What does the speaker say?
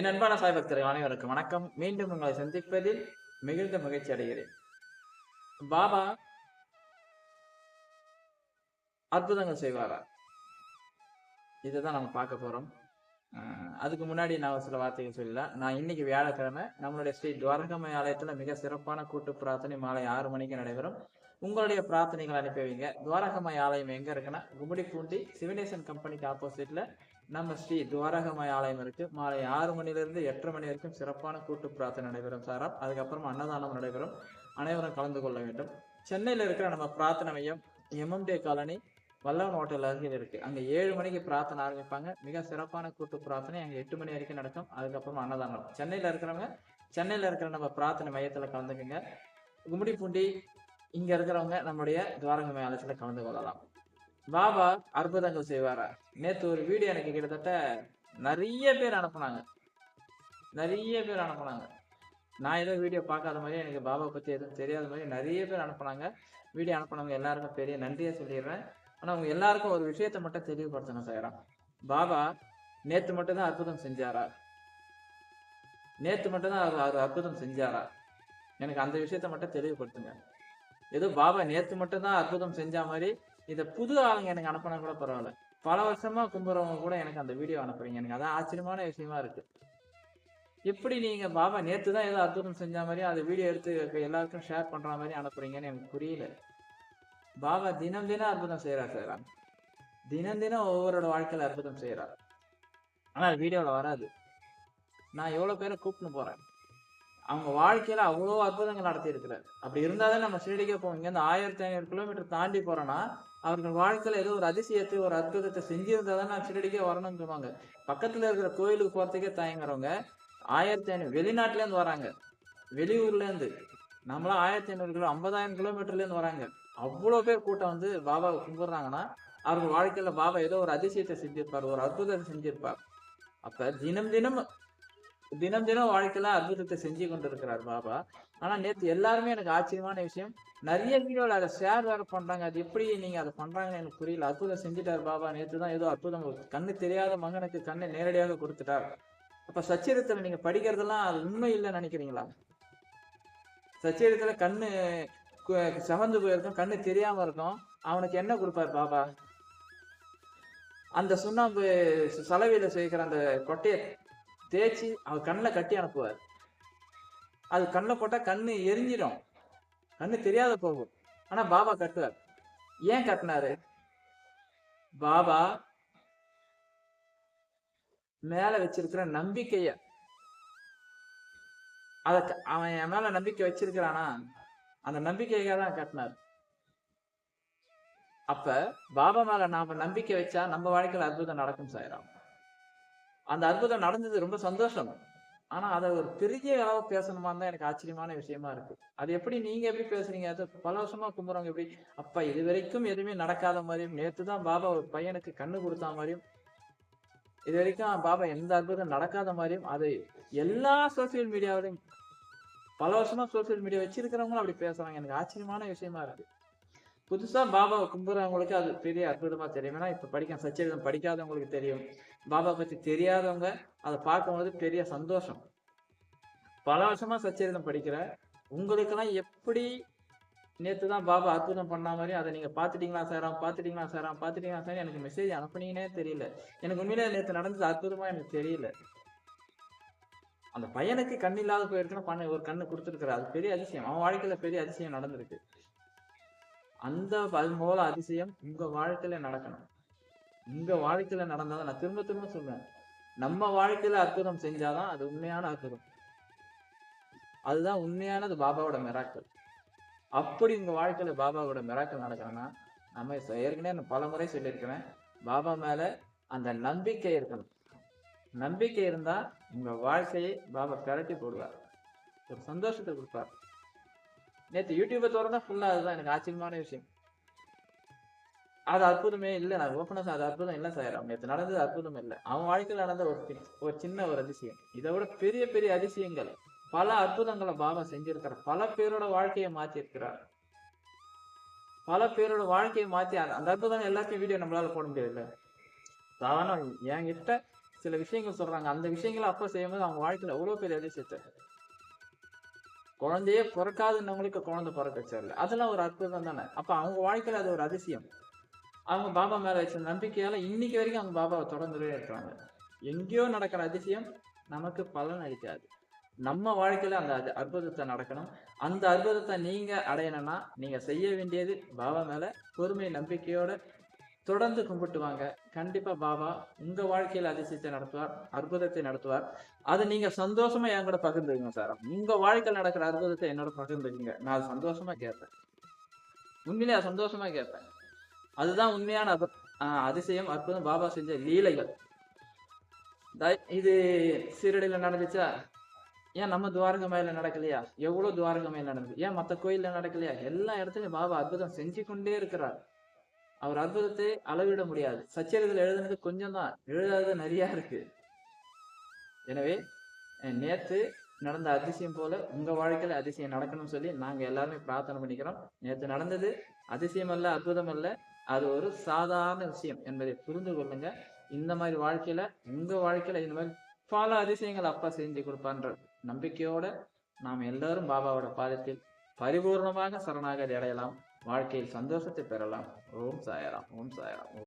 என் அன்பான சாய் பக்தர்கள் அனைவருக்கும் வணக்கம். மீண்டும் உங்களை சந்திப்பதில் மிகுந்த மகிழ்ச்சி அடைகிறேன். பாபா அற்புதங்கள் செய்வாரா? இதுதான் நம்ம பார்க்க போறோம். அதுக்கு முன்னாடி நான் ஒரு சில வார்த்தைகள் சொல்லலாம் நான் இன்னைக்கு வியாழக்கிழமை நம்மளுடைய ஸ்ரீ துவாரகமய ஆலயத்தில் மிக சிறப்பான கூட்டு பிரார்த்தனை மாலை ஆறு மணிக்கு நடைபெறும். உங்களுடைய பிரார்த்தனைகள் அனுப்பி வைங்க. துவாரகமய ஆலயம் எங்க இருக்குன்னா கும்மிடிப்பூண்டி சிவனேசன் கம்பெனிக்கு ஆப்போசிட்ல நம்ம ஸ்ரீ துவாரகமய ஆலயம் இருக்கு. மாலை ஆறு மணிலிருந்து எட்டரை மணி வரைக்கும் சிறப்பான கூட்டு பிரார்த்தனை நடைபெறும் சாரா. அதுக்கப்புறம் அன்னதானம் நடைபெறும். அனைவரும் கலந்து கொள்ள வேண்டும். சென்னையில் இருக்கிற நம்ம பிரார்த்தனை மையம் எம்எம்டே காலனி வல்லவன் ஹோட்டல் அருகில் இருக்கு. அங்க ஏழு மணிக்கு பிரார்த்தனை ஆரம்பிப்பாங்க. மிக சிறப்பான கூட்டு பிரார்த்தனை அங்கே எட்டு மணி வரைக்கும் நடக்கும். அதுக்கப்புறம் அன்னதானம். சென்னையில் இருக்கிறவங்க சென்னையில் இருக்கிற நம்ம பிரார்த்தனை மையத்தில் கலந்துக்குங்க. கும்மிடிப்பூண்டி இங்க இருக்கிறவங்க நம்முடைய துவாரகமய ஆலயத்தில் கலந்து கொள்ளலாம். பாபா அற்புதங்கள் செய்வாரா? நேற்று ஒரு வீடியோ எனக்கு கிட்டத்தட்ட நிறைய பேர் அனுப்புனாங்க. நிறைய பேர் அனுப்புனாங்க. நான் ஏதோ வீடியோ பார்க்காத மாதிரி எனக்கு பாபா பற்றி எதுவும் தெரியாத மாதிரி நிறைய பேர் அனுப்புனாங்க. வீடியோ அனுப்புனவங்க எல்லாருக்கும் பெரிய நன்றியை சொல்லிடுறேன். ஆனால் அவங்க எல்லாருக்கும் ஒரு விஷயத்தை மட்டும் தெளிவுபடுத்தணும் செய்கிறான் பாபா நேற்று மட்டும் தான் அற்புதம் செஞ்சாரா? நேற்று மட்டும்தான் அவர் அவர் அற்புதம் செஞ்சாரா? எனக்கு அந்த விஷயத்த மட்டும் தெளிவுபடுத்துங்க. ஏதோ பாபா நேற்று மட்டும்தான் அற்புதம் செஞ்ச மாதிரி இதை புது ஆளுங்க எனக்கு அனுப்பினா கூட பரவாயில்ல. பல வருஷமா கும்புறவங்க கூட எனக்கு அந்த வீடியோ அனுப்புறீங்க. எனக்கு அதான் ஆச்சரியமான விஷயமா இருக்கு. எப்படி நீங்க பாபா நேத்து தான் ஏதோ அற்புதம் செஞ்ச மாதிரி அந்த வீடியோ எடுத்து எல்லாருக்கும் ஷேர் பண்ற மாதிரி அனுப்புறீங்கன்னு எனக்கு புரியல. பாபா தினம் தினம் அற்புதம் செய்யறார் சார். தினம் தினம் ஒவ்வொருட வாழ்க்கையில அற்புதம் செய்யறார் ஆனா வீடியோவில் வீடியோல வராது. நான் எவ்வளவு பேரை கூப்பிட்டு போறேன். அவங்க வாழ்க்கையில அவ்வளோ அற்புதங்கள் நடத்தி இருக்கிறார் அப்படி இருந்தாதான் நம்ம ஷிரடிக்கே போவோம். இங்க ஆயிரத்தி ஐநூறு கிலோமீட்டர் தாண்டி போறோம்னா அவர்கள் வாழ்க்கையில ஏதோ ஒரு அதிசயத்தை ஒரு அற்புதத்தை செஞ்சிருந்தா தான் நான் ஷிரடிக்கே வரணும்னு சொல்லுவாங்க. பக்கத்துல இருக்கிற கோயிலுக்கு போறதுக்கே தயங்குறவங்க ஆயிரத்தி ஐநூறு வெளிநாட்டுல இருந்து வராங்க. வெளியூர்ல இருந்து நம்மளாம் ஆயிரத்தி ஐநூறு கிலோ ஐம்பதாயிரம் கிலோமீட்டர்ல இருந்து வராங்க. அவ்வளோ பேர் கூட்டம் வந்து பாபாவை கும்பிடுறாங்கன்னா அவர்கள் வாழ்க்கையில பாபா ஏதோ ஒரு அதிசயத்தை செஞ்சிருப்பார் ஒரு அற்புதத்தை செஞ்சிருப்பார். அப்ப தினம் தினம் தினம் தினம் வாழ்க்கையில அற்புதத்தை செஞ்சு கொண்டிருக்கிறார் பாபா. ஆனா நேற்று எல்லாருமே எனக்கு ஆச்சரியமான விஷயம். நிறைய வீடியோல அதை ஷேர் வேற பண்றாங்க. அது எப்படி நீங்க அதை பண்றாங்கன்னு எனக்கு புரியல. அற்புதம் செஞ்சுட்டார் பாபா. நேற்று தான் ஏதோ அற்புதம் கண்ணு தெரியாத மகனுக்கு கண்ணை நேரடியாக கொடுத்துட்டார். அப்ப சச்சரித்துல நீங்க படிக்கிறதெல்லாம் அது உண்மை இல்லைன்னு நினைக்கிறீங்களா? சச்சரித்துல கண்ணு கு- போயிருக்கும் கண்ணு தெரியாம இருக்கும். அவனுக்கு என்ன கொடுப்பார் பாபா? அந்த சுண்ணாம்பு சலவையில சேர்க்கிற அந்த கொட்டையை தேய்ச்சி அவர் கண்ணில் கட்டி அனுப்புவார். அது கண்ணில் போட்டா கண்ணு எரிஞ்சிடும். கண்ணு தெரியாத போகும். ஆனா பாபா கட்டுவார். ஏன் கட்டினாரு? பாபா மேல வச்சிருக்கிற நம்பிக்கைய. அத அவன் என் மேல நம்பிக்கை வச்சிருக்கிறானா? அந்த நம்பிக்கைக்காக தான் கட்டினார். அப்ப பாபா மேல நாம நம்பிக்கை வச்சா நம்ம வாழ்க்கையில அற்புதம் நடக்கும் சாயிராம். அந்த அற்புதம் நடந்தது ரொம்ப சந்தோஷம். ஆனா அதை ஒரு பெரிய அளவு பேசணுமா தான் எனக்கு ஆச்சரியமான விஷயமா இருக்கு. அது எப்படி நீங்க எப்படி பேசுறீங்க? அது பல வருஷமா கும்புறவங்க எப்படி அப்பா இது வரைக்கும் எதுவுமே நடக்காத மாதிரியும் நேற்று தான் பாபா ஒரு பையனுக்கு கண்ணு கொடுத்த மாதிரியும் இது வரைக்கும் பாபா எந்த அற்புதம் நடக்காத மாதிரியும் அது எல்லா சோசியல் மீடியாவிலையும் பல வருஷமா சோசியல் மீடியா வச்சிருக்கிறவங்களும் அப்படி பேசுறாங்க. எனக்கு ஆச்சரியமான விஷயமா இருக்கு. புதுசாக பாபாவை கும்பிட்றவங்களுக்கு அது பெரிய அற்புதமாக தெரியும். ஏன்னா இப்போ படிக்க சச்சரிதம் படிக்காதவங்களுக்கு தெரியும். பாபா பற்றி தெரியாதவங்க அதை பார்க்கும்போது பெரிய சந்தோஷம். பல வருஷமாக சச்சரிதம் படிக்கிற உங்களுக்கெல்லாம் எப்படி நேற்று தான் பாபா அற்புதம் பண்ண மாதிரி அதை நீங்கள் பார்த்துட்டீங்களா சாராம் பார்த்துட்டீங்களா சாராம் பார்த்துட்டீங்களா சார் எனக்கு மெசேஜ் அனுப்புனீங்கன்னே தெரியல. எனக்கு உண்மையிலே நேற்று நடந்தது அற்புதமாக எனக்கு தெரியல. அந்த பையனுக்கு கண் இல்லாத போயிருக்குன்னா பண்ண ஒரு கண்ணு கொடுத்துருக்குற அது பெரிய அதிசயம். அவன் வாழ்க்கையில் பெரிய அதிசயம் நடந்திருக்கு. அந்த அது அதிசயம் உங்க வாழ்க்கையில நடக்கணும். உங்க வாழ்க்கையில நடந்தாதான் நான் திரும்ப திரும்ப சொல்றேன். நம்ம வாழ்க்கையில அற்புதம் செஞ்சாதான் அது உண்மையான அற்புதம். அதுதான் உண்மையானது பாபாவோட மிராக்கள் அப்படி உங்க வாழ்க்கையில பாபாவோட மிராக்கள் நடக்கணும்னா நம்ம ஏற்கனவே நான் பல முறை சொல்லியிருக்கிறேன் பாபா மேல அந்த நம்பிக்கை இருக்கணும். நம்பிக்கை இருந்தா உங்க வாழ்க்கையை பாபா திரட்டி போடுவார். ஒரு சந்தோஷத்தை கொடுப்பார். நேத்து யூடியூபை திறந்தா ஃபுல்லா அதுதான் எனக்கு ஆச்சரியமான விஷயம். அது அற்புதமே இல்லை நான் ஓப்பனா அது அற்புதம் இல்லை சாயிரம் நேற்று நடந்தது அற்புதம் இல்லை. அவன் வாழ்க்கையில் நடந்த ஒரு ஒரு சின்ன ஒரு அதிசயம். இதை விட பெரிய பெரிய அதிசயங்கள். பல அற்புதங்களை பாபா செஞ்சிருக்கிறார். பல பேரோட வாழ்க்கையை மாத்தியிருக்கிறாரு. பல பேரோட வாழ்க்கையை மாற்றி அந்த அந்த அற்புதம் எல்லாத்தையும் வீடியோ நம்மளால போட முடியல தானும் என்கிட்ட சில விஷயங்கள் சொல்றாங்க. அந்த விஷயங்களை அப்போ செய்யும்போது அவங்க வாழ்க்கையில அவ்வளோ பெரிய அதிசயத்தை குழந்தையே பிறக்காதுன்னவங்களுக்கு குழந்தை பிறக்க வச்சார்ல. அதெல்லாம் ஒரு அற்புதம் தானே? அப்போ அவங்க வாழ்க்கையில் அது ஒரு அதிசயம். அவங்க பாபா மேலே வச்ச நம்பிக்கையால் இன்னைக்கு வரைக்கும் அவங்க பாபாவை தொடர்ந்துட்டே இருக்கிறாங்க எங்கேயோ நடக்கிற அதிசயம் நமக்கு பலன் அளிக்காது. நம்ம வாழ்க்கையில் அந்த அது அற்புதத்தை நடக்கணும். அந்த அற்புதத்தை நீங்கள் அடையணும்னா நீங்கள் செய்ய வேண்டியது பாபா மேலே பொறுமை நம்பிக்கையோட தொடர்ந்து கும்பிட்டு வாங்க கண்டிப்பா பாபா உங்க வாழ்க்கையில அதிசயத்தை நடத்துவார் அற்புதத்தை நடத்துவார். அதை நீங்க சந்தோஷமா என் கூட பகிர்ந்துக்குங்க சார். உங்க வாழ்க்கையில் நடக்கிற அற்புதத்தை என்னோட பகிர்ந்துக்குங்க. நான் அது சந்தோஷமா கேட்பேன். உண்மையிலே சந்தோஷமா கேட்பேன். அதுதான் உண்மையான அதிசயம் அற்புதம். பாபா செஞ்ச லீலைகள். இது சீரடியில் நடந்துச்சா? ஏன் நம்ம துவாரங்க மேல நடக்கலையா? எவ்வளவு துவாரங்க மேல நடந்தது ஏன் மற்ற கோயில்ல நடக்கலையா? எல்லா இடத்துலயும் பாபா அற்புதம் செஞ்சு கொண்டே இருக்கிறார். அவர் அற்புதத்தை அளவிட முடியாது. சச்சரிதல் எழுதுனது கொஞ்சம் தான் எழுதாத நிறைய இருக்கு. எனவே நேற்று நடந்த அதிசயம் போல உங்க வாழ்க்கையில அதிசயம் நடக்கணும்னு சொல்லி நாங்க எல்லாருமே பிரார்த்தனை பண்ணிக்கிறோம். நேற்று நடந்தது அதிசயம் அல்ல அற்புதம் அல்ல. அது ஒரு சாதாரண விஷயம் என்பதை புரிந்து கொள்ளுங்க. இந்த மாதிரி வாழ்க்கையில உங்க வாழ்க்கையில இந்த மாதிரி பல அதிசயங்கள் அப்பா செஞ்சு கொடுப்பான்ற நம்பிக்கையோட நாம் எல்லாரும் பாபாவோட பாதத்தில் பரிபூர்ணமாக சரணாகதி அடையலாம். வாழ்க்கையில் சந்தோஷத்தை பெறலாம். ஓம் சாயராம். ஓம் சாயராம்.